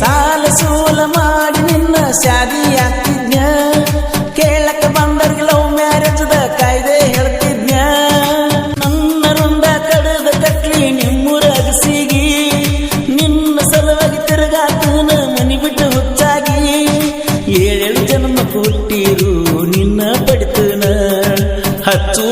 ಸಾಲ ಸೂಲ ಮಾಡಿ ನಿನ್ನ ಶಾದಿ ಆಗ್ತಿದ್ನ ಕೇಳಕ್ಕೆ ಬಂದರ್ಗೆ ಲವ್ ಮ್ಯಾರೇಜದ ಕಾಯ್ದೆ ಹೇಳ್ತಿದ್ನ ನನ್ನ ರುಂದ ಕಡದ ಕಟ್ಲಿ ನಿಮ್ಮೂರಾಗ ಸಿಗಿ. ನಿನ್ನ ಸಲುವಾಗಿ ತಿರುಗಾತನ ಮನಿ ಬಿಟ್ಟು ಹುಚ್ಚಾಗಿ. ಏಳೇಳು ಜನ್ಮ ಕೊಟ್ಟಿರು ನಿನ್ನ ಪಡಿತನ ಹಚ್ಚು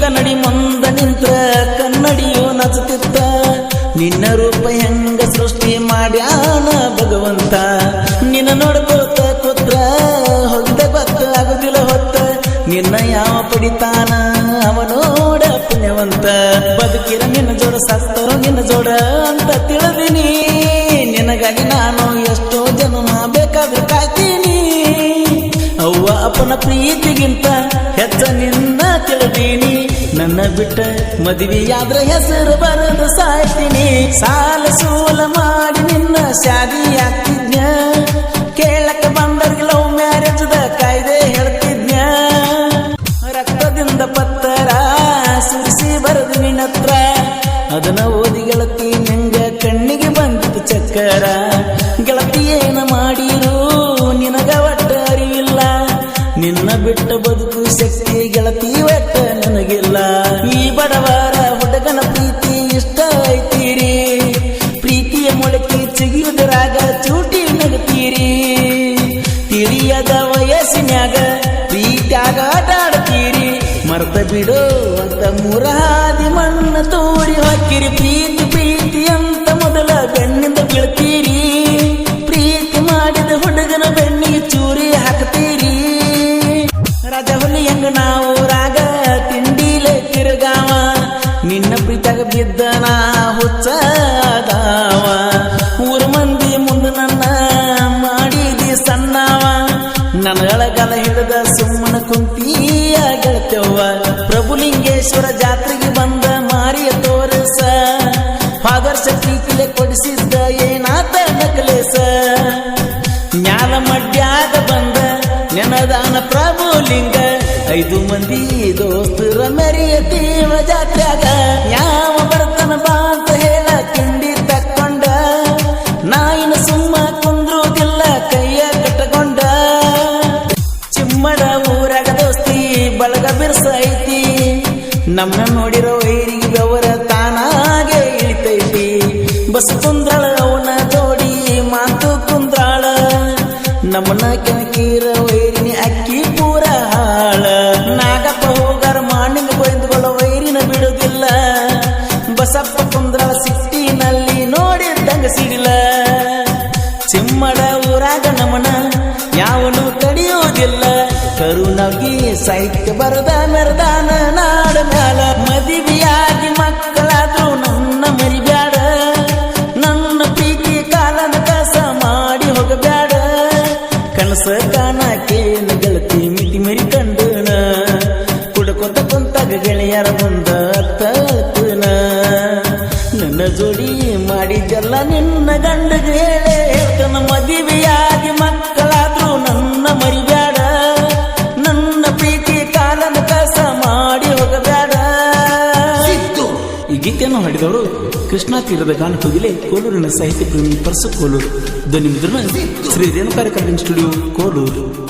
ಕನ್ನಡಿ ಮುಂದ ನಿಂತ್ರ ಕನ್ನಡಿಯು ನಚುತ್ತಿತ್ತ. ನಿನ್ನ ರೂಪ ಹೆಂಗ ಸೃಷ್ಟಿ ಮಾಡ್ಯಾನ ಭಗವಂತ. ನಿನ್ನ ನೋಡ್ಕೋತ ಕುತ್ರ ಹೋಗಿದ ಗೊತ್ತ ಆಗುದಿಲ್ಲ ಹೊತ್ತ. ನಿನ್ನ ಯಾವ ಪಡಿತಾನ ಅವನೋಡ ಪುಣ್ಯವಂತ. ಬದುಕಿರ ನಿನ್ನ ಜೋಡ, ಸತ್ತರು ನಿನ್ನ ಜೋಡ ಅಂತ ತಿಳಿದಿನಿ. ನಿನಗಾಗಿ ನಾನು ಎಷ್ಟೋ ಜನ್ಮ ಬೇಕಾದ್ರೆ ಕಾಯ್ತೀನಿ ಅವ್ವ ಅಪ್ಪನ ಪ್ರೀತಿಗಿಂತ ಹೆಚ್ಚ ನಿನ್ನ ತಿಳಿದೀನಿ. ನನ್ನ ಬಿಟ್ಟ ಮದುವೆಯಾದ್ರ ಹೆಸರು ಬರದು ಸಾಯ್ತೀನಿ. ಸಾಲ ಸೂಲ ಮಾಡಿ ನಿನ್ನ ಶಾದಿ ಆಗ್ತಿದ್ನ. ಕೇಳಕ್ಕೆ ಬಂದರ್ಗೆ ಲವ್ ಮ್ಯಾರೇಜ್ದ ಕಾಯ್ದೆ ಹೇಳ್ತಿದ್ನ. ರಕ್ತದಿಂದ ಪತ್ತರ ಸುರಿಸಿ ಬರೆದು ನಿನ್ನತ್ರ ಅದನ್ನ ತಿಳಿಯದ ವಯಸ್ಸಿನ್ಯಾಗ ಪ್ರೀತ್ಯಾಗ ಆಟಾಡ್ತೀರಿ. ಮರ್ತ ಬಿಡೋ ಅಂತ ಮುರಾದಿ ಮಣ್ಣ ತೋಡಿ ಹಾಕಿರಿ. ಪ್ರೀತಿ ಪ್ರೀತಿ ಅಂತ ಮೊದಲ ಬೆನ್ನಿಂದ ಬೀಳ್ತೀರಿ. ಪ್ರೀತಿ ಮಾಡಿದ ಹುಡುಗನ ಬೆನ್ನಿಗೆ ಚೂರಿ ಹಾಕ್ತೀರಿ. ರಾಜ ಹುಲಿ ಹೆಂಗ ನಾವು ರಾಗ, ತಿಂಡಿಲೆ ತಿರುಗಾವ. ನಿನ್ನ ಪ್ರೀತಾಗ ಬಿದ್ದ ನಾ ನನಗಳಗಲ ಹಿಡಿದ ಸುಮ್ಮನ ಕುಂತಿಯ ಗೆಳತವ್ವ ಪ್ರಭುಲಿಂಗೇಶ್ವರ ಜಾತ್ರೆಗೆ ಬಂದ ಮಾರಿಯ ತೋರಸ. ಫಾದರ್ಸ ಪ್ರೀತಿಲೆ ಕೊಡಿಸಿದ್ದ ಏನಾತ ನಕಲೇಸ. ಜ್ಞಾನ ಮಡ್ಯಾಗ ಬಂದ ನೆನದಾನ ಪ್ರಭುಲಿಂಗ ಐದು ಮಂದಿ ದೋಸ್ತರ ಮೆರಿಯ ದೇವ ಜಾತ್ಯಾಗ ಯಾವ ಬರ್ತನ ಬಾ ಊರಾಗ ದೋಸ್ತಿ, ಬಳಗ ಬಿರ್ಸೈತಿ ನಮ್ಮ ನೋಡಿರೋ ವೈರಿಗೆ ಬೆವರ ತಾನಾಗೆ ಇಳಿತೈತಿ. ಬಸ್ ಕುಂದ್ರಳ, ಅವನ ಜೋಡಿ ಮಾತು ಕುಂದ್ರಾಳ. ನಮ್ಮನ ಕೆಣಕೀರ ವೈರಿನಿ ಅಕ್ಕಿ ಪೂರ ಹಾಳ. ನಾಗಪ್ಪ ಹೋಗಾರ ಬೈದುಗಳ ವೈರಿನ ಬಿಡುದಿಲ್ಲ. ಬಸಪ್ಪ ಕುಂದ್ರಳ ಸಿಟ್ಟಿನಲ್ಲಿ ನೋಡಿದ್ದಂಗ ಸಿಡಿಲ. ಚಿಮ್ಮಡ ಸಾಹಿತ್ಯ ಬರದ ಮೆರದಾನ ನಾಡ ಮ್ಯಾಲ ಮದುವೆಯಾಗಿ ಮಕ್ಕಳಾದ್ರೂ ನನ್ನ ಮರಿಬ್ಯಾಡ. ನನ್ನ ಪ್ರೀತಿ ಕಾಲದ ಕಸ ಮಾಡಿ ಹೋಗಬ್ಯಾಡ. ಕನಸ ಕಾಣಕೇನ ಗೆಳತಿ ಮಿತಿ ಮರಿ ಕಂಡನ. ಕುಡ್ಕೊತ ಕುಂತಾಗ ಗೆಳೆಯರ ಮುಂದ ತನ ನನ್ನ ಜೋಡಿ ಮಾಡಿದ್ದೆಲ್ಲ ನಿನ್ನ ಗಂಡಗೆ ಗೀತೆಯನ್ನು ಹಾಡಿದವರು ಕೃಷ್ಣಾ ತೀರದ ಗಾನ ಕೋಗಿಲೆ ಕೋಲೂರಿನ ಸಾಹಿತ್ಯ ಪ್ರೇಮಿ ಪರ್ಸು ಕೋಲೂರು. ಧ್ವನಿ ಮುದ್ರಣ ಶ್ರೀ ರೇಣುಕಾರ್ಯ ಸ್ಟುಡಿಯೋ ಕೋಲೂರು.